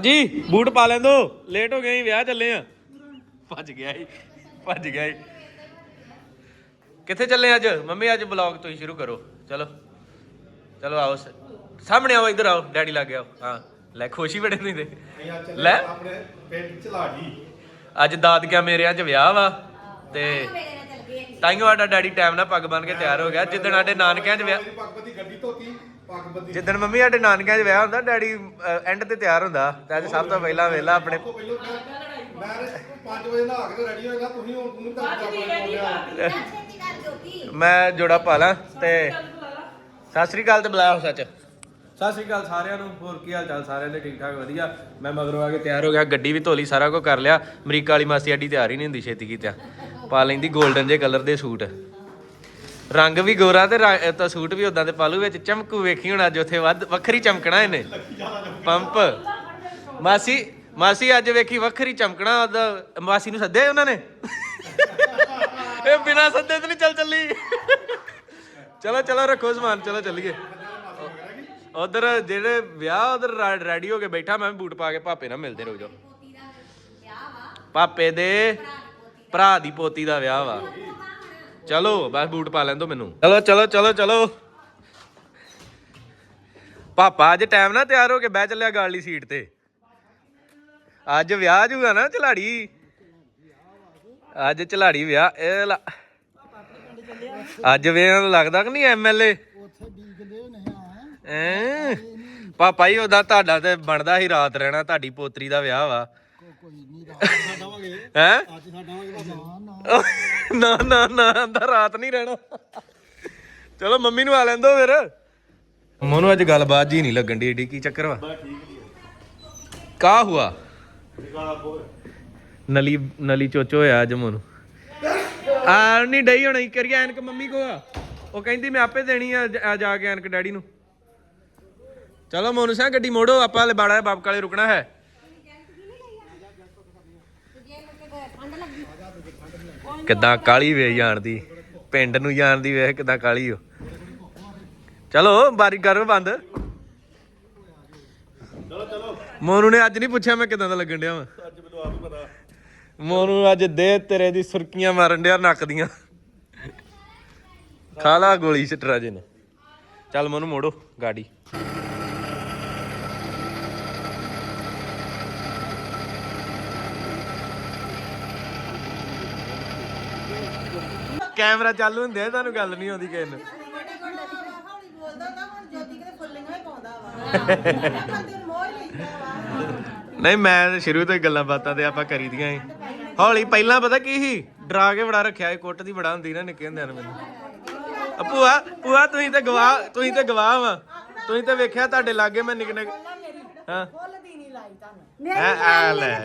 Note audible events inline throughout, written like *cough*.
ਜੀ ਬੂਟ ਪਾ ਲੈਂਦੋ ਲੇਟ ਹੋ ਗਏ ਜੀ ਵਿਆਹ ਚੱਲੇ ਆ ਭੱਜ ਗਿਆ ਜੀ ਭੱਜ ਗਿਆ ਜੀ ਕਿੱਥੇ ਚੱਲੇ ਅੱਜ? ਮੰਮੀ ਅੱਜ ਬਲੌਗ ਤੋਂ ਹੀ ਸ਼ੁਰੂ ਕਰੋ। ਚਲੋ। ਚਲੋ ਆਓ ਸ- ਸਾਹਮਣੇ ਆਓ ਇੱਧਰ ਆਓ। ਡੈਡੀ ਲੱਗ ਆਓ। ਹਾਂ। ਲੈ ਖੁਸ਼ੀ ਬੜੇ ਨਹੀਂ ਦੇ ਲੈ। ਆਪਣੇ ਪਿੰਡ ਚਲਾ ਗਈ ਅੱਜ ਦਾਦਕਿਆ ਮੇਰੇ ਅੱਜ ਵਿਆਹ ਵਾ। ਤੇ ਤਾਈਓ ਸਾਡਾ ਡੈਡੀ ਟਾਈਮ ਨਾਲ ਪੱਗ ਬੰਨ ਕੇ ਤਿਆਰ ਹੋ ਗਿਆ। ਜਿੱਦਣ ਸਾਡੇ ਨਾਨਕਿਆਂ 'ਚ ਵਿਆਹ ਪੱਗ ਬੱਦੀ ਗੱਡੀ ਧੋਤੀ। ਪੱਗ ਜਿੱਦਣ ਮੰਮੀ ਸਾਡੇ ਨਾਨਕਿਆਂ 'ਚ ਵਿਆਹ ਹੁੰਦਾ ਡੈਡੀ ਐਂਡ ਤੇ ਤਿਆਰ ਹੁੰਦਾ। ਤੇ ਅੱਜ ਸਭ ਤੋਂ ਪਹਿਲਾਂ ਵੇਲਾ ਆਪਣੇ ਪਹਿਲਾਂ ਮੈਂ ਮੈਂ 5 ਵਜੇ ਨਹਾ ਕੇ ਰੈਡੀ ਹੋਏਗਾ ਤੁਸੀਂ ਹੁਣ ਤੁਹਾਨੂੰ ਤਾਂ ਆਪਣੇ ਕੋਲ ਮੈਂ ਜੋੜਾ ਪਾ ਲਾਂ ਤੇ ਸਤਿ ਸ੍ਰੀ ਅਕਾਲ ਤੇ ਬੁਲਾਇਆ ਹੋ ਸੱਚ। ਸਤਿ ਸ੍ਰੀ ਅਕਾਲ ਸਾਰਿਆਂ ਨੂੰ ਹੋਰ ਕੀ ਹਾਲ ਚਾਲ ਸਾਰਿਆਂ ਦੇ? ਠੀਕ ਠਾਕ ਵਧੀਆ। ਮੈਂ ਮਗਰੋਂ ਆ ਕੇ ਤਿਆਰ ਹੋ ਗਿਆ ਗੱਡੀ ਵੀ ਧੋਲੀ ਸਾਰਾ ਕੁਝ ਕਰ ਲਿਆ। ਅਮਰੀਕਾ ਵਾਲੀ ਮਾਸੀ ਆਡੀ ਤਿਆਰ ਹੀ ਨਹੀਂ ਹੁੰਦੀ ਛੇਤੀ ਕੀਤਾ ਪਾ ਲੈਂਦੀ 골ਡਨ ਜੇ ਕਲਰ ਦੇ ਸੂਟ। ਰੰਗ ਵੀ ਗੋਰਾ ਤੇ ਰ- ਤਾਂ ਸੂਟ ਵੀ ਉਦਾਂ ਦੇ ਪਾਲੂ ਵਿੱਚ। ਚਮਕੂ ਵੇਖੀ ਹੁਣ ਅੱਜ ਉੱਥੇ ਵੱਧ ਵੱਖਰੀ ਚਮਕਣਾ ਇਹਨੇ। ਪੰਪ। ਮਾਸੀ ਮਾਸੀ ਅੱਜ ਵੇਖੀ ਵੱਖਰੀ ਚਮਕਣਾ ਉਹਦਾ ਮਾਸੀ ਨੂੰ ਸੱਦਿਆ ਉਹਨਾਂ ਨੇ? ਇਹ ਬਿਨਾ ਸੱਦੇ ਤੇ ਨਹੀਂ ਚੱਲ ਚੱਲੀ। ਚਲੋ ਚਲੋ ਰੱਖੋ ਸਮਾਨ ਚਲੋ ਚੱਲੀਏ। ਉਧਰ ਜਿਹੜੇ ਵਿਆਹ ਉਧਰ ਰੈਡੀ ਹੋ ਕੇ ਬੈਠਾ ਮੈਂ ਵੀ ਬੂਟ ਪਾ ਕੇ ਪਾਪੇ ਨਾਲ ਮਿਲਦੇ ਰਹੋ ਜਾਓ ਪਾਪੇ ਦੇ। ਭਰਾ ਦੀ ਪੋਤੀ ਦਾ ਵਿਆਹ ਵਾ। ਚਲੋ, ਬਸ ਬੂਟ ਪਾ ਲੈਣ ਦੋ ਮੈਨੂੰ। ਚਲੋ ਚਲੋ ਚਲੋ ਚਲੋ। ਪਾਪਾ, ਅੱਜ ਟਾਈਮ ਨਾਲ ਤਿਆਰ ਹੋ ਕੇ ਬਹਿ ਚੱਲਿਆ ਗਾਲੀ ਸੀਟ ਤੇ। ਅੱਜ ਵਿਆਹ ਜੂਗਾ ਨਾ ਚਲਾੜੀ। ਅੱਜ ਚਲਾੜੀ ਵਿਆਹ, ਇਹ ਲਾ- ਅੱਜ ਵੇ ਲੱਗਦਾ ਕਿ ਨਹੀਂ ਐਮਐਲਏ ਐ ਪਾਪਾ ਹੀ ਉਹਦਾ ਤੁਹਾਡਾ ਤੇ ਬਣਦਾ ਹੀ ਰਾਤ ਰਹਿਣਾ, ਤੁਹਾਡੀ ਪੋਤਰੀ ਦਾ ਵਿਆਹ ਵਾ। ਹੈ? ਨਾ ਨਾ ਨਾ ਅੰਦਰ ਰਾਤ ਨਹੀਂ ਰਹਿਣਾ। ਚਲੋ ਮੰਮੀ ਨੂੰ ਆ ਲੈਂਦੋ ਫਿਰ। ਮੋਨੂੰ ਅੱਜ ਗੱਲਬਾਤ ਜੀ ਨਹੀਂ ਲੱਗਣ ਦੀ ਏਡੀ ਕੀ ਚੱਕਰ ਵਾ? ਕਾ ਹੁਆ? ਨਲੀ ਨਲੀ ਚੋਚੋ ਹੋਇਆ ਅੱਜ ਮੋਨੂੰ ਆ ਨਹੀਂ ਡਈ ਹੁਣ ਇੱਕ ਕਰੀਏ ਐਨਕ ਮੰਮੀ ਕੋ ਆ। ਉਹ ਕਹਿੰਦੀ ਮੈਂ ਆਪੇ ਦੇਣੀ ਆ ਜ- ਕੇ ਐਨਕ ਡੈਡੀ ਨੂੰ। ਚਲੋ ਮੋਨੂ ਸਿੰਘ ਗੱਡੀ ਮੋੜੋ ਆਪਾਂ ਲੈ ਬਾੜਾ ਬਾਪ ਕਾਲੇ ਰੁਕਣਾ ਹੈ। ਕਿੱਦਾਂ ਕਾਲੀ ਵੇ ਜਾਣਦੀ, ਪਿੰਡ ਨੂੰ ਜਾਣਦੀ ਵੇਖ ਕਿੱਦਾਂ ਕਾਲੀ ਹੋ ਚਲੋ, ਬਾਰੀ ਕਰੋ ਬੰਦ। ਚਲੋ ਚਲੋ ਮੋਨੂ ਨੇ ਅੱਜ ਨਹੀਂ ਪੁੱਛਿਆ ਮੈਂ ਕਿਦਾਂ ਦਾ ਲੱਗਣ ਡਿਆ ਵਾਂ। ਅੱਜ ਮੈਨੂੰ ਆਪ ਹੀ ਪਤਾ ਮੋਨੂ ਅੱਜ ਦੇ ਤੇਰੇ ਦੀ ਸੁਰਕੀਆਂ ਮਾਰਨ ਡਿਆ ਨੱਕ ਦੀਆਂ। ਖਾ ਲਾ ਗੋਲੀ ਸਟਰਾ ਜੇ ਨੇ। ਚੱਲ ਮੋਨੂ ਮੋੜੋ ਗਾੜੀ। ਕੈਮਰਾ ਚਾਲੂ ਹੁੰਦੇ ਆ, ਤੁਹਾਨੂੰ ਗੱਲ ਨਹੀਂ ਆਉਂਦੀ ਕਿਸੇ ਨੂੰ। ਨਹੀਂ, ਮੈਂ ਤਾਂ ਸ਼ੁਰੂ ਤੋਂ ਹੀ ਗੱਲਾਂ ਬਾਤਾਂ ਤੇ ਆਪਾਂ ਕਰੀ ਦੀਆਂ ਸੀ। ਹੌਲੀ, ਪਹਿਲਾਂ ਪਤਾ ਕੀ ਸੀ? ਡਰਾ ਕੇ ਬੜਾ ਰੱਖਿਆ ਇਹ ਕੁੱਟ ਦੀ ਬੜਾ ਹੁੰਦੀ ਨਾ ਨਿੱਕੇ ਹੁੰਦਿਆਂ ਨੂੰ ਮੈਨੂੰ। ਆ ਭੂਆ ਭੂਆ, ਤੁਸੀਂ ਤੇ ਗਵਾਹ, ਤੁਸੀਂ ਤੇ ਗਵਾਹ ਵਾ। ਤੁਸੀਂ ਤੇ ਵੇਖਿਆ ਤੁਹਾਡੇ ਲਾਗੇ ਮੈਂ ਨਿੱਕੇ ਨਿੱਕੇ ਹਾਂ। ਹੈਂ, ਆ ਲੈ।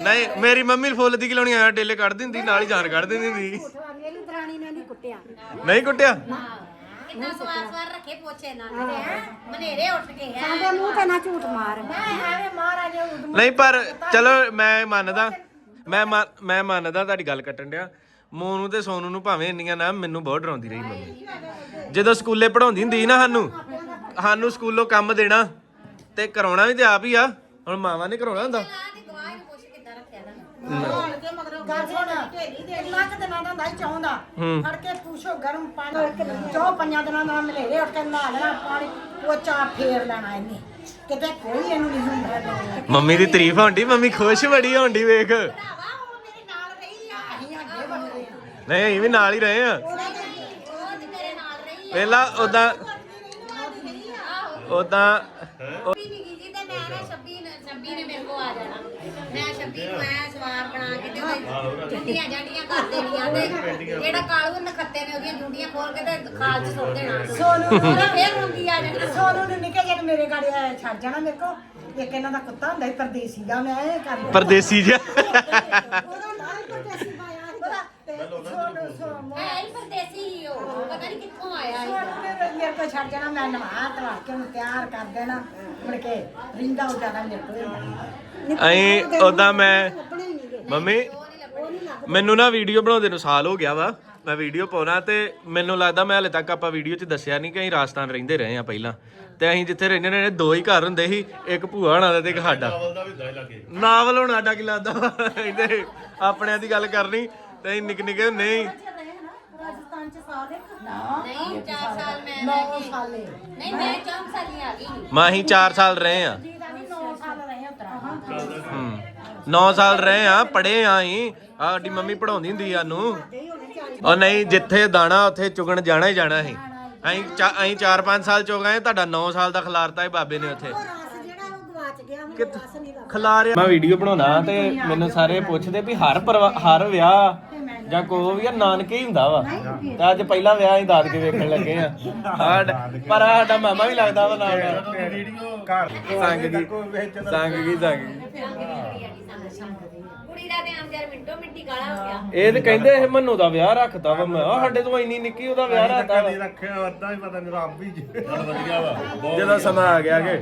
ਨਹੀਂ ਮੇਰੀ ਮੰਮੀ ਫੁੱਲ ਦੀ ਕਿਲਾਉਣੀ ਆ ਡੇਲੇ ਕੱਢ ਦਿੰਦੀ ਨਾਲ ਹੀ ਜਾਨ ਕੱਢ ਦਿੰਦੀ ਹੁੰਦੀ ਮੇਰੀ ਦਰਾਣੀ ਨੇ ਨਹੀਂ ਕੁੱਟਿਆ। ਨਹੀਂ ਕੁੱਟਿਆ? ਕਿੰਨਾ ਸਵਾਰ ਸਵਾਰ ਰੱਖੇ ਪੋਚੇ ਨਾਲ ਮਨੇਰੇ ਉੱਠ ਕੇ ਹੈ। ਸਾਡੇ ਮੂੰਹ ਤੇ ਨਾ ਝੂਠ ਮਾਰ। ਐਵੇਂ ਮਹਾਰਾਜ ਉਦਮ ਨਹੀਂ ਪਰ ਚਲੋ ਮੈਂ ਮੰਨਦਾ ਮੈਂ ਮੰਨ- ਮੈਂ ਮੰਨਦਾ ਤੁਹਾਡੀ ਗੱਲ ਕੱਟਣ ਡਿਆ। ਮੋਨੂੰ ਤੇ ਸੋਨੂ ਨੂੰ ਭਾਵੇਂ ਇੰਨੀਆਂ ਨਾ ਮੈਨੂੰ ਬਹੁਤ ਡਰਾਉਂਦੀ ਰਹੀ ਮੰਮੀ। ਜਦੋਂ ਸਕੂਲੇ ਪੜਾਉਂਦੀ ਹੁੰਦੀ ਸੀ ਨਾ ਸਾਨੂੰ ਸਾਨੂੰ ਸਕੂਲੋਂ ਕੰਮ ਦੇਣਾ ਤੇ ਕਰਾਉਣਾ ਵੀ ਤੇ ਆਪ ਹੀ ਆ। ਹੁਣ ਮਾਵਾਂ ਨੇ ਕਰਾਉਣਾ ਹੁੰਦਾ। ਦੀ ਗਵਾਹ ਨੂੰ ਪੁੱਛ ਕਿੱਦਾਂ ਰੱਖਿਆ ਦਾ ਕੇ ਮਗਰੋਂ ਗੱਲ ਸੁਣ। ਕਿੰਨਾ ਕੁ ਦਿਨਾਂ ਦਾ ਨਹੀਂ ਚਾਹੁੰਦਾ। ਫੜ ਕੇ ਪੂਛੋ ਗਰਮ ਪਾਣੀ। ਚੋ ਪੰਜਾਂ ਦਿਨਾਂ ਦਾ ਮਲੇਰੇ ਉੱਠ ਕੇ ਨਹਾ ਲੈਣਾ ਪਾਣੀ ਪੋਚਾ ਫੇਰ ਲੈਣਾ ਇਹਨੇ। ਕਿਤੇ ਕੋਈ ਇਹਨੂੰ ਨਹੀਂ ਹੁੰਦਾ ਮੰਮੀ ਦੀ ਤਾਰੀਫ ਹੋਣੀ ਮੰਮੀ ਖੁਸ਼ ਬੜੀ ਹੋਣੀ ਵੇਖ। ਭਰਾਵਾ ਉਹ ਮੇਰੇ ਨਾਲ ਰਹੀ ਆ। ਅਸੀਂ ਅੱਗੇ ਵਧਦੇ ਆ। ਨਹੀਂ ਅਸੀਂ ਵੀ ਨਾਲ ਹੀ ਰਹੇ ਆ। ਉਹ ਤੇ ਤੇਰੇ ਨਾਲ ਰਹੀ ਆ। ਪਹਿਲਾਂ ਉਦਾਂ ਉਦਾਂ ਵੀ ਨਹੀਂ ਗਈ ਜੀ ਤੇ ਮੈਂ ਨਾ 26 ਨੇ 26 ਨੇ ਮੇਰੇ ਕੋ ਆ ਜਾਣਾ। ਮੈਂ 26 ਨੂੰ ਐ ਸਵਾਰ ਬਣਾ ਕੇ ਤੇ ਜੁੰਡੀਆਂ ਜਾਂਡੀਆਂ ਕਰ ਦੇਣੀਆਂ ਤੇ ਜਿਹੜਾ ਕਾਲੂ ਨਖੱਤੇ ਨੇ ਉਹਦੀਆਂ ਜੁੰਡੀਆਂ ਖੋਲ ਕੇ ਤੇ ਖਾਲ ਚ ਸੁੱਟ ਦੇਣਾ। ਸੋਨੂੰ ਉਹਨੇ ਫੇਰ ਰੋਂਦੀ ਆ ਜਾਣਾ? ਸੋਨੂੰ ਨੂੰ ਨਿੱਕੇ ਜਿਹੇ ਮੇਰੇ ਆਇਆ ਛੱਡ ਜਾਣਾ ਮੇਰੇ ਕੋ ਇੱਕ ਇਹਨਾਂ ਦਾ ਕੁੱਤਾ ਹੁੰਦਾ ਸੀ ਪਰਦੇਸੀ ਦਾ ਮੈਂ ਇਹ ਕਰ ਪਰਦੇਸੀ ਜਿਹਾ। ਉਹਦਾ ਪਰਦੇਸੀ ਪਾਇਆ ਉਹਦਾ ਤੇ ਸੋਨੂੰ ਸੋਨੂੰ ਹੈ ਹੀ ਪਰਦੇਸੀ ਹੀ ਉਹ ਪਤਾ ਨਹੀਂ ਕਿੱਥੋਂ ਆਇਆ ਸੀ। ਸੋਨੂੰ ਨੇ ਮੇਰੇ ਕੋ ਛੱਡ ਜਾਣਾ ਮੈਂ ਨਵਾ ਧਵਾ ਕੇ ਉਹਨੂੰ ਤਿਆਰ ਕਰ ਦੇਣਾ। ਮੁੜ ਕੇ ਰਿੰਦਾ ਹੋ ਜਾਣਾ ਮੇਰੇ ਕੋਲ ਅਸੀਂ ਉਦਾਂ ਮੈਂ ਮੰਮੀ ਮੈਨੂੰ ਨਾ ਵੀਡੀਓ ਬਣਾਉਂਦੇ ਨੂੰ ਸਾਲ ਹੋ ਗਿਆ ਵਾ। ਮੈਂ ਵੀਡੀਓ ਪਾਉਣਾ ਤੇ ਮੈਨੂੰ ਲੱਗਦਾ ਮੈਂ ਹਲੇ ਤੱਕ ਆਪਾਂ ਵੀਡੀਓ 'ਚ ਦੱਸਿਆ ਨਹੀਂ ਕਿ ਅਸੀਂ ਰਾਜਸਥਾਨ ਰਹਿੰਦੇ ਰਹੇ ਆ ਪਹਿਲਾਂ। ਤੇ ਅਸੀਂ ਜਿੱਥੇ ਰਹਿੰਦੇ ਨੇ ਦੋ ਹੀ ਘਰ ਹੁੰਦੇ ਸੀ ਇੱਕ ਭੂਆ ਹਣਾ ਦਾ ਤੇ ਇੱਕ ਸਾਡਾ। ਨਾਵਲ ਹੁਣ ਸਾਡਾ ਕੀ ਲੱਗਦਾ ਇਹਦੇ ਆਪਣਿਆਂ ਦੀ ਗੱਲ ਕਰਨੀ। ਤੇ ਅਸੀਂ ਨਿੱਕੇ ਨਿੱਕੇ ਸੀ ਰਾਜਸਥਾਨ ਚ ਸਾਲ ਇੱਕ। ਨਹੀਂ 4 ਸਾਲ। ਮੈਂ ਨੌ ਰਹਿ ਗਈ। ਸਾਲੇ ਨਹੀਂ ਮੈਂ 4 ਸਾਲੀ ਆ ਗਈ। ਮੈਂ ਅਸੀਂ 4 ਸਾਲ ਰਹੇ ਆ। ਜੀ ਦਾ ਵੀ 9 ਸਾਲ ਰਹੇ ਉਤਰਾ ਹੂੰ। 9 ਸਾਲ ਰਹੇ ਆ ਆ ਸਾਡੀ ਮੰਮੀ ਪੜਾਉਂਦੀ ਹੁੰਦੀ ਆ ਨੂੰ ਉਹ ਨਹੀਂ ਜਿੱਥੇ ਦਾਣਾ ਉੱਥੇ ਚੁਗਣ ਜਾਣਾ ਹੀ ਜਾਣਾ ਸੀ। ਅਸੀਂ ਚਾ- ਅਸੀਂ 4-5 ਸਾਲ ਚੁਗ ਗਏ ਤੁਹਾਡਾ 9 ਸਾਲ ਦਾ ਖਿਲਾਰਤਾ ਹੈ ਬਾਬੇ ਨੇ ਉੱਥੇ। ਨਹੀਂ ਖਿਲਾਰਿਆ। ਮੈਂ ਵੀਡੀਓ ਬਣਾਉਣਾ ਤੇ ਮੈਨੂੰ ਸਾਰੇ ਪੁੱਛਦੇ ਵੀ ਹਰ ਹਰ ਵਿਆਹ ਜਾਂ ਕੋ ਵੀ ਆ ਨਾਨਕੇ ਹੀ ਹੁੰਦਾ ਵਾ। ਤੇ ਅੱਜ ਪਹਿਲਾ ਵਿਆਹ ਅਸੀਂ ਦਾਦਕੇ ਵੇਖਣ ਲੱਗੇ ਆ। ਸਾਡਾ- ਪਰ ਸਾਡਾ ਮਾਮਾ ਵੀ ਲੱਗਦਾ ਵਾ ਨਾਲ। ਨਾਲ ਵੀਡੀਓ ਘਰ ਸੰਗ ਗਈ ਸੰਗ ਗਈ ਸੰਗ ਗਈ ਕੁੜੀ ਦਾ ਤੇ ਆਂਦੇ ਮਿੰਟੋ ਮਿੰਟੀ ਗਾਲਾ ਹੋ ਗਿਆ। ਇਹ ਤੇ ਕਹਿੰਦੇ ਇਹ ਮੰਨੂ ਦਾ ਵਿਆਹ ਰੱਖਤਾ ਵਾ ਮੈਂ। ਆਹ ਸਾਡੇ ਤੋਂ ਇੰਨੀ ਨਿੱਕੀ ਉਹਦਾ ਵਿਆਹ ਰੱਖਤਾ ਵਾ। ਰੱਖਿਆ ਅੱਧਾ ਹੀ ਪਤਾ ਨਹੀਂ ਰੱਬ ਹੀ ਵਧੀਆ ਵਾ ਜਦੋਂ ਸਮਾਂ ਆ ਗਿਆ ਕਿ।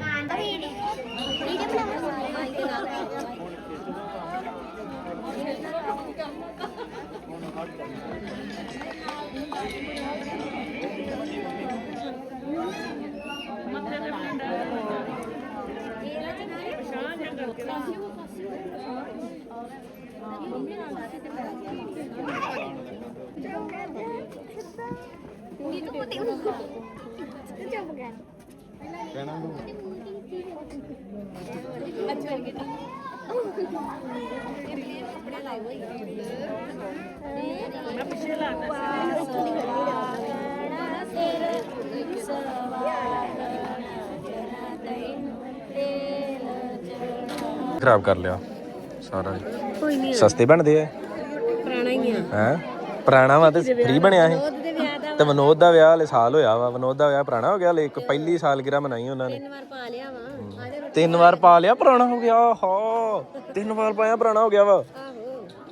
Dito ko tayo. Ito siya magano. Kanan mo. At siya gito. Oh, kaya kaya kaya kaya kaya kaya ਖਰਾਬ ਕਰ ਲਿਆ ਸਾਰਾ ਕੋਈ ਨਹੀਂ ਸਸਤੇ ਬਣਦੇ ਆ ਪੁਰਾਣਾ ਹੀ ਆ। ਹੈ? ਪੁਰਾਣਾ ਵਾ ਤੇ ਫ੍ਰੀ ਬਣਿਆ ਇਹ? ਤੇ ਵਿਨੋਦ ਦਾ ਵਿਆਹ ਹਲੇ ਸਾਲ ਹੋਇਆ ਵਾ। ਵਿਨੋਦ ਦਾ ਵਿਆਹ ਪੁਰਾਣਾ ਹੋ ਗਿਆ ਹਲੇ ਇੱਕ ਪਹਿਲੀ ਸਾਲਗਿਰਾ ਮਨਾਈ ਉਹਨਾਂ ਨੇ। ਤਿੰਨ ਵਾਰ ਪਾ ਲਿਆ ਵਾ। ਤਿੰਨ ਵਾਰ ਪਾ ਲਿਆ ਪੁਰਾਣਾ ਹੋ ਗਿਆ। ਹਾਂ ਤਿੰਨ ਵਾਰ ਪਾਇਆ ਪੁਰਾਣਾ ਹੋ ਗਿਆ ਵਾ।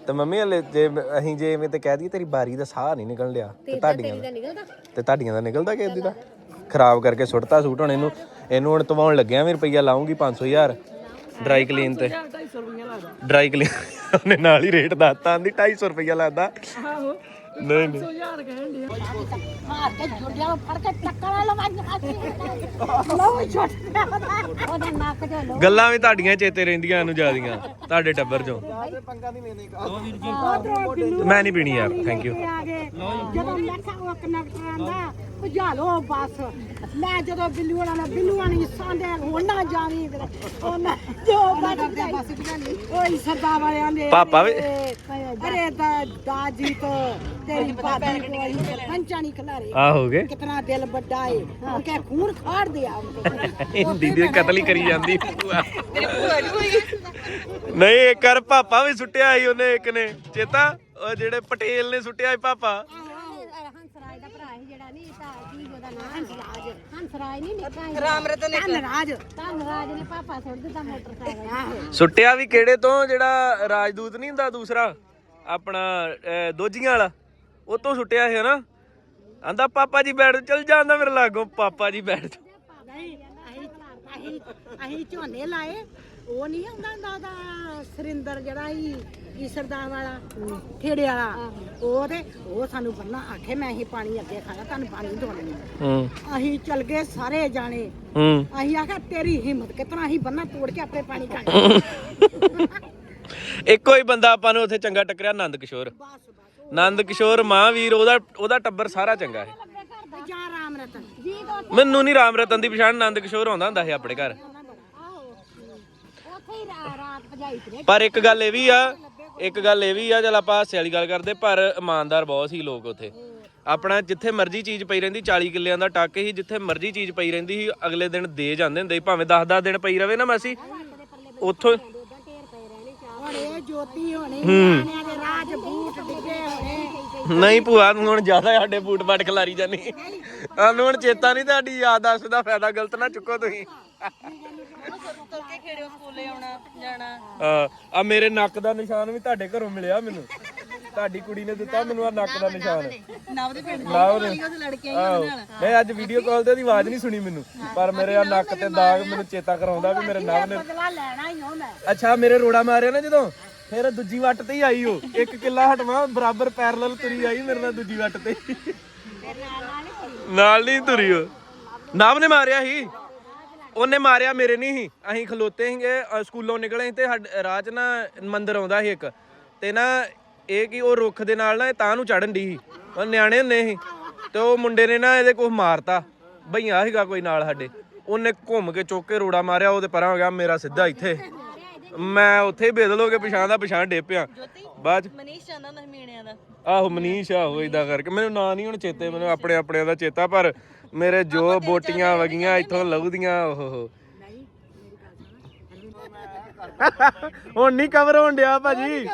ਤੇ ਮੰਮੀ ਹਲੇ ਜੇ ਅਸੀਂ ਜੇ ਐਵੇਂ ਤੇ ਕਹਿ ਦਈਏ ਤੇਰੀ ਬਾਰੀ ਦਾ ਸਾਹ ਨਹੀਂ ਨਿਕਲ ਲਿਆ ਤੇ ਤੁਹਾਡੀਆਂ ਦਾ ਤੇ ਤੁਹਾਡੀਆਂ ਦਾ ਨਿਕਲਦਾ ਕਿ ਦਾ ਖਰਾਬ ਕਰਕੇ ਸੁੱਟਤਾ ਸੂਟ ਹੁਣ ਇਹਨੂੰ ਇਹਨੂੰ ਹੁਣ ਤਵਾਉਣ ਲੱਗਿਆ ਵੀ ਰੁਪਈਆ ਲਾਉਂਗੀ 500000 ਡਰਾਈ ਕਲੀਨ ਤੇ। ਡਰਾਈ ਕਲੀਨ ਉਹਨੇ ਨਾਲ ਹੀ ਰੇਟ ਦੱਸਤਾ ਆਂਦੀ 250 ਰੁਪਈਆ ਲੱਗਦਾ ਆਹੋ ਨਹੀਂ ਨਹੀਂ। ਮਾਰ ਕੇ ਜੁੜਿਆ ਫੜ ਕੇ ਟੱਕਰ ਲਵਾਂ ਲਓ ਛੋਟ ਉਹਦੇ ਨੱਕ ਦੇ ਲੋ ਗੱਲਾਂ ਵੀ ਤੁਹਾਡੀਆਂ ਚੇਤੇ ਰਹਿੰਦੀਆਂ ਨੂੰ ਜਿਆਦੀਆਂ ਤੁਹਾਡੇ ਟੱਬਰ ਚੋਂ। ਮੈਂ ਨਹੀਂ ਪੀਣੀ ਯਾਰ ਥੈਂਕ ਯੂ ਜਦੋਂ ਮੈਂ ਕਿਹਾ ਉਹ ਕਨੈਕਟਰ ਆਂਦਾ ਭਜਾ ਲਓ ਬੱਸ। ਮੈਂ ਜਦੋਂ ਬਿੱਲੂ ਵਾਲਾ ਨੇ ਬਿੱਲੂ ਵਾਲੀ ਸਾਂਦੇ ਹੁਣ ਨਾ ਜਾਵੀਂ ਫਿਰ ਉਹਨਾਂ ਜੋ ਓਏ ਵਾਲਿਆਂ ਦੇ ਪਾਪਾ ਵੀ- ਅਰੇ ਦਾ ਦਾਜੀ ਤੋਂ ਤੇਰੀ ਬਾਦੀ ਕੋਈ ਪੰਚਾ ਨਹੀਂ ਖਲਾਰੇ ਆ ਹੋ ਗਏ। ਕਿਤਨਾ ਦਿਲ ਵੱਡਾ ਏ। ਉਹ ਕਹੇ ਖੂਨ ਖਾੜ ਦਿਆ ਹਿੰਦੀ ਦੇ ਕਤਲ ਹੀ ਕਰੀ ਜਾਂਦੀ ਭੂਆ। ਨਹੀਂ ਇੱਕ ਕਰ ਪਾਪਾ ਵੀ ਸੁੱਟਿਆ ਸੀ ਉਹਨੇ ਇੱਕ ਨੇ। ਚੇਤਾ ਉਹ ਜਿਹੜੇ ਪਟੇਲ ਨੇ ਸੁੱਟਿਆ ਸੀ ਪਾਪਾ। ਹੰਸਰਾਜ ਦਾ ਭਰਾ ਸੀ ਜਿਹੜਾ ਨਹੀਂ ਤਾਂ ਕੀ ਉਹਦਾ ਨਾਮ ਹੰਸਰਾਜ। ਹੰਸਰਾਜ ਨਹੀਂ ਨਿੱਕਾ ਰਾਮ ਰਤਨ ਧਨਰਾਜ। ਧਨਰਾਜ ਨੇ ਪਾਪਾ ਸੁੱਟ ਦਿੱਤਾ ਮੋਟਰਸਾਈਕਲ। ਆਹੋ ਸੁੱਟਿਆ ਵੀ ਕਿਹੜੇ ਤੋਂ? ਜਿਹੜਾ ਰਾਜਦੂਤ ਨਹੀਂ ਹੁੰਦਾ ਦੂਸਰਾ? ਆਪਣਾ ਅਹ, ਦੋਜੀਆਂ ਵਾਲਾ। ਉਹ ਤੋਂ ਸੁੱਟਿਆ ਸੀ ਹਨਾ? ਆਂਦਾ ਪਾਪਾ ਜੀ ਬੈਠ ਚੱਲ ਜਾਂਦਾ ਮੇਰੇ ਲਾਗੋਂ। ਪਾਪਾ ਜੀ ਬੈਠ। ਜਾਓ। ਨਹੀਂ ਅਸੀਂ ਅਸੀਂ ਅਸੀਂ ਝੋਨੇ ਲਾਏ। ਉਹ ਨਹੀਂ ਹੁੰਦਾ ਹੁੰਦਾ ਉਹਦਾ ਸਰਿੰਦਰ ਜਿਹੜਾ ਹੀ ਈਸਰਦਾਰ ਵਾਲਾ ਠੇੜੇ ਵਾਲਾ। ਉਹ ਤੇ ਉਹ ਸਾਨੂੰ ਬੰਨਾ ਆਖੇ ਮੈਂ ਹੀ ਪਾਣੀ ਅੱਗੇ ਖਾਣਾ ਤੁਹਾਨੂੰ ਪਾਣੀ ਦੋਣੀ ਹੂੰ। ਅਸੀਂ ਚਲ ਗਏ ਸਾਰੇ ਜਾਣੇ। ਹੂੰ। ਅਸੀਂ ਆਖਿਆ ਤੇਰੀ ਹਿੰਮਤ ਕਿਤਨਾ ਅਸੀਂ ਬੰਨਾ ਤੋੜ ਕੇ ਆਪਣੇ ਪਾਣੀ ਖਾਣਾ ਇੱਕੋ ਹੀ ਬੰਦਾ ਆਪਾਂ ਨੂੰ ਉੱਥੇ ਚੰਗਾ ਟੱਕਰਿਆ ਆਨੰਦ ਕਿਸ਼ੋਰ। ਆਨੰਦ ਕਿਸ਼ੋਰ ਮਹਾਂਵੀਰ ਉਹਦਾ ਉਹਦਾ ਟੱਬਰ ਸਾਰਾ ਚੰਗਾ ਹੈ ਉਹ ਜਾ ਰਾਮ ਰਤਨ। ਜੀ ਮੈਨੂੰ ਨਹੀਂ ਰਾਮ ਰਤਨ ਦੀ ਪਛਾਣ ਆਨੰਦ ਕਿਸ਼ੋਰ ਆਉਂਦਾ ਹੁੰਦਾ ਸੀ ਆਪਣੇ ਘਰ। ਉੱਥੇ ਹੀ ਰਾ- ਰਾਤ ਭਜਾਈ ਤੇ ਪਰ ਇੱਕ ਗੱਲ ਇਹ ਵੀ ਆ ਇੱਕ ਗੱਲ ਇਹ ਵੀ ਆ ਚਲ ਆਪਾਂ ਹਾਸੇ ਵਾਲੀ ਗੱਲ ਕਰਦੇ ਪਰ ਇਮਾਨਦਾਰ ਬਹੁਤ ਸੀ ਲੋਕ ਉੱਥੇ। ਆਪਣਾ ਜਿੱਥੇ ਮਰਜ਼ੀ ਚੀਜ਼ ਪਈ ਰਹਿੰਦੀ 40 ਕਿੱਲਿਆਂ ਦਾ ਟੱਕ ਹੀ ਜਿੱਥੇ ਮਰਜ਼ੀ ਚੀਜ਼ ਪਈ ਰਹਿੰਦੀ ਸੀ ਅਗਲੇ ਦਿਨ ਦੇ ਜਾਂਦੇ ਹੁੰਦੇ ਸੀ ਭਾਵੇਂ 10-10 ਦਿਨ ਪਈ ਰਵੇ ਨਾ ਮਾਸੀ। ਉੱਥੋਂ ਹੁਣ ਇਹ ਜੋਤੀ ਹੋਣੀ ਨਿਆਣਿਆਂ ਦੇ ਰਾਜ ਬੂਟ ਡਿੱਗੇ ਹੋਣੇ। ਨਹੀਂ ਭੂਆ ਨੂੰ ਹੁਣ ਜ਼ਿਆਦਾ ਸਾਡੇ ਬੂਟ ਬਾਟ ਖਲਾਰੀ ਜਾਨੀ। ਸਾਨੂੰ ਹੁਣ ਚੇਤਾ ਨਹੀਂ ਤੁਹਾਡੀ ਯਾਦ ਦੱਸਦਾ ਫਾਇਦਾ ਗਲਤ ਨਾ ਚੁੱਕੋ ਤੁਸੀਂ। ਆ ਮੇਰੇ ਨੱਕ ਦਾ ਨਿਸ਼ਾਨ ਵੀ ਤੁਹਾਡੇ ਘਰੋਂ ਮਿਲਿਆ ਮੈਨੂੰ। ਤੁਹਾਡੀ ਕੁੜੀ ਨੇ ਦਿੱਤਾ ਮੈਨੂੰ ਆ ਨੱਕ ਦਾ ਨਿਸ਼ਾਨ। ਨਵ ਦੇ ਪਿੰਡ ਦੇ। ਨਹੀਂ ਅੱਜ ਵੀਡੀਓ ਕਾਲ ਤੇ ਉਹਦੀ ਆਵਾਜ਼ ਨਹੀਂ ਸੁਣੀ ਮੈਨੂੰ। ਪਰ ਮੇਰੇ ਆ ਨੱਕ ਤੇ ਦਾਗ ਮੈਨੂੰ ਚੇਤਾ ਕਰਾਉਂਦਾ ਵੀ ਮੇਰੇ ਨਵ ਨੇ ਬਦਲਾ ਲੈਣਾ ਹੀ ਹੁੰਦਾ ਅੱਛਾ ਮੇਰੇ ਰੋੜਾ ਮਾਰਿਆ ਨਾ ਜਦੋਂ? ਫਿਰ ਦੂਜੀ ਵੱਟ ਤੇ ਹੀ ਆਈ ਉਹ। ਇੱਕ ਕਿੱਲਾ ਹਟਵਾ ਬਰਾਬਰ ਪੈਰਲਲ ਤੁਰੀ ਆਈ ਮੇਰੇ ਨਾਲ ਦੂਜੀ ਵੱਟ ਤੇ। ਨਾਲ ਨਹੀਂ ਤੁਰੀ ਉਹ। ਨਾਮ ਨੇ ਮਾਰਿਆ ਸੀ? ਉਹਨੇ ਮਾਰਿਆ ਮੇਰੇ ਨਹੀਂ ਸੀ ਅਸੀਂ ਖਲੋਤੇ ਸੀਗੇ ਅ, ਸਕੂਲੋਂ ਨਿਕਲੇ ਸੀ ਤੇ ਸਾਡੇ ਰਾਹ 'ਚ ਨਾ ਮੰਦਿਰ ਆਉਂਦਾ ਸੀ ਇੱਕ। ਤੇ ਨਾ ਇਹ ਕੀ ਉਹ ਰੁੱਖ ਦੇ ਨਾਲ ਨਾ ਇਹ ਤਾਂ ਨੂੰ ਚੜਨ ਦੀ ਸੀ। ਉਹ ਨਿਆਣੇ ਹੁੰਦੇ ਸੀ। ਤੇ ਉਹ ਮੁੰਡੇ ਨੇ ਨਾ ਇਹਦੇ ਕੋਲ ਮਾਰਤਾ। ਭਈਆ ਸੀਗਾ ਕੋਈ ਨਾਲ ਸਾਡੇ। ਉਹਨੇ ਘੁੰਮ ਕੇ ਚੁੱਕ ਕੇ ਰੋੜਾ ਮਾਰਿਆ ਉਹਦੇ ਪਰਾਂ ਹੋ ਗਿਆ ਮੇਰਾ ਸਿੱਧਾ ਇੱਥੇ। ਮੈਂ ਉੱਥੇ ਹੀ ਬੇਦਲ ਹੋ ਕੇ ਪਛਾਣ ਦਾ ਪਛਾਣ ਡੇਪਿਆ ਬਾਅਦ 'ਚ ਮਨੀਸ਼ ਚੰਦਾ ਨਾ ਮੀਣਿਆਂ ਦਾ। ਆਹੋ ਮਨੀਸ਼ ਆਹੋ ਇਦਾਂ ਕਰਕੇ। ਮੈਨੂੰ ਨਾਂ ਨਹੀਂ ਹੁਣ ਚੇਤੇ ਮੈਨੂੰ ਆਪਣੇ ਆਪਣਿਆਂ ਦਾ ਚੇਤਾ ਪਰ ਮੇਰੇ ਜੋ ਬੋਟੀਆਂ ਵਗੀਆਂ ਇੱਥੋਂ ਲਹੂਦੀਆਂ ਓਹੋ *laughs* ਹੁਣ ਨਹੀਂ ਕਵਰ ਹੋਣ ਡਿਆ ਭਾਜੀ।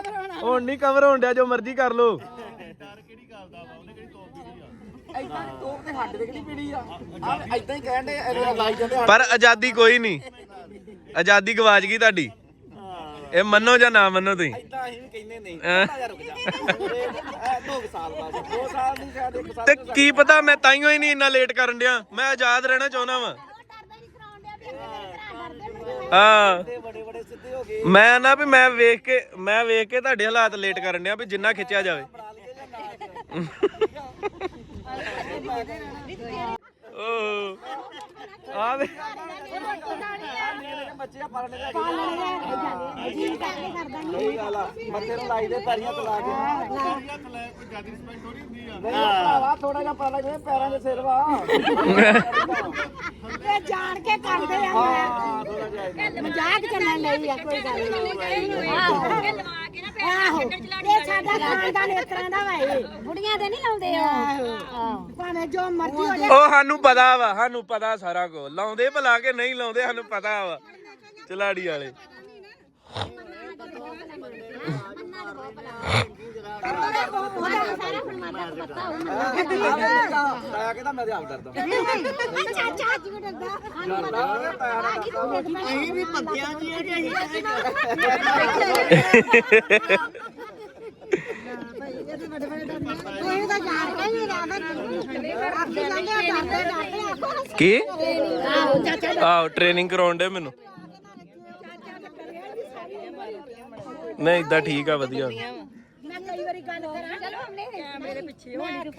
ਹੁਣ ਨਹੀਂ ਕਵਰ ਹੋਣ। ਡਿਆ ਜੋ ਮਰਜ਼ੀ ਕਰ ਲੋ ਇਦਾਂ ਹੀ ਕਹਿਣ ਦੇ ਲਾਈ ਜਾਂਦੇ ਪਰ ਆਜ਼ਾਦੀ ਕੋਈ ਨਹੀਂ। ਆਜ਼ਾਦੀ ਗਵਾਚ ਗਈ ਤੁਹਾਡੀ। ਇਹ ਮੰਨੋ ਜਾਂ ਨਾ ਮੰਨੋ ਤੁਸੀਂ ਇਦਾਂ ਅਸੀਂ ਵੀ ਕਹਿੰਦੇ ਨਹੀਂ ਹੈਂ? ਰੁਕ ਜਾ ਦੋ ਸਾਲ ਬਾਅਦ ਦੋ ਸਾਲ ਨਹੀਂ ਸ਼ਾਇਦ ਇੱਕ ਸਾਲ ਤੇ ਕੀ ਪਤਾ ਮੈਂ ਤਾਈਓ ਹੀ ਨਹੀਂ ਇੰਨਾ ਲੇਟ ਕਰਨ ਡਿਆ ਮੈਂ ਆਜ਼ਾਦ ਰਹਿਣਾ ਚਾਹੁੰਦਾ ਵਾਂ ਹਾਂ ਤੇ ਬੜੇ ਬੜੇ ਸਿੱਧੇ ਹੋ ਗਏ ਮੈਂ ਨਾ ਵੀ ਮੈਂ ਵੇਖ ਕੇ ਮੈਂ ਵੇਖ ਕੇ ਤੁਹਾਡੇ ਹਾਲਾਤ ਲੇਟ ਕਰਨ ਡਿਆ ਵੀ ਜਿੰਨਾ ਖਿੱਚਿਆ ਜਾਵੇ ਓ ਆ ਵੇ ਬੱਚੇ ਪਾਲਣੇ ਦਾ ਜੀ ਗੱਲ ਆ। ਮੱਥੇ ਨੂੰ ਲਾਈ ਦੇ ਪੈਰੀਆਂ ਤੇ ਲਾ ਕੇ ਨਹੀਂ ਭਰਾਵਾ ਥੋੜਾ ਜਿਹਾ ਪਾਲਾ ਜਿਵੇਂ ਪੈਰਾਂ ਦੇ ਸਿਰ ਵਾ। ਇਹ ਜਾਣ ਕੇ ਕਰਦੇ ਆ। ਹਾਂ ਥੋੜਾ ਜਿਹਾ ਮਜ਼ਾਕ ਚੱਲਣ ਲਈ ਆ ਕੋਈ ਗੱਲ ਨਹੀਂ। ਆਹੋ ਇਹ ਸਾਡਾ ਖਾਨਦਾਨ ਇਸ ਤਰ੍ਹਾਂ ਦਾ ਵਾ ਇਹ। ਬੁੜੀਆਂ ਦੇ ਨਹੀਂ ਲਾਉਂਦੇ ਆਹੋ। ਭਾਵੇਂ ਜੋ ਮਰਜ਼ੀ ਹੋ ਜਾਏ। ਉਹ ਸਾਨੂੰ ਪਤਾ ਵਾ ਸਾਨੂੰ ਪਤਾ ਸਾਰਾ ਕੁਝ ਲਾਉਂਦੇ ਭਲਾ ਕੇ ਨਹੀਂ ਲਾਉਂਦੇ ਸਾਨੂੰ ਪਤਾ ਵਾ। ਚਲਾੜੀ ਵਾਲੇ। ਤਾਇਆ ਕਹਿੰਦਾ ਮੈਂ ਤੇ ਆਪ ਡਰਦਾ ਅਸੀਂ ਵੀ ਪੱਕਿਆ ਜੀ ਕੇ? ਹੀ ਕੀ ਆਹੋ ਚਾਚਾ ਆਹੋ ਟ੍ਰੇਨਿੰਗ ਕਰਾਉਣ ਦੇ ਮੈਨੂੰ। ਨਹੀਂ, ਇਦਾਂ ਠੀਕ ਆ, ਵਧੀਆ। ਮੈਂ ਕਈ ਵਾਰੀ ਗੱਲ ਕਰਾਂ। ਚਲੋ ਹਮਨੇ ਮੇਰੇ ਪਿੱਛੇ ਹੋਣੀ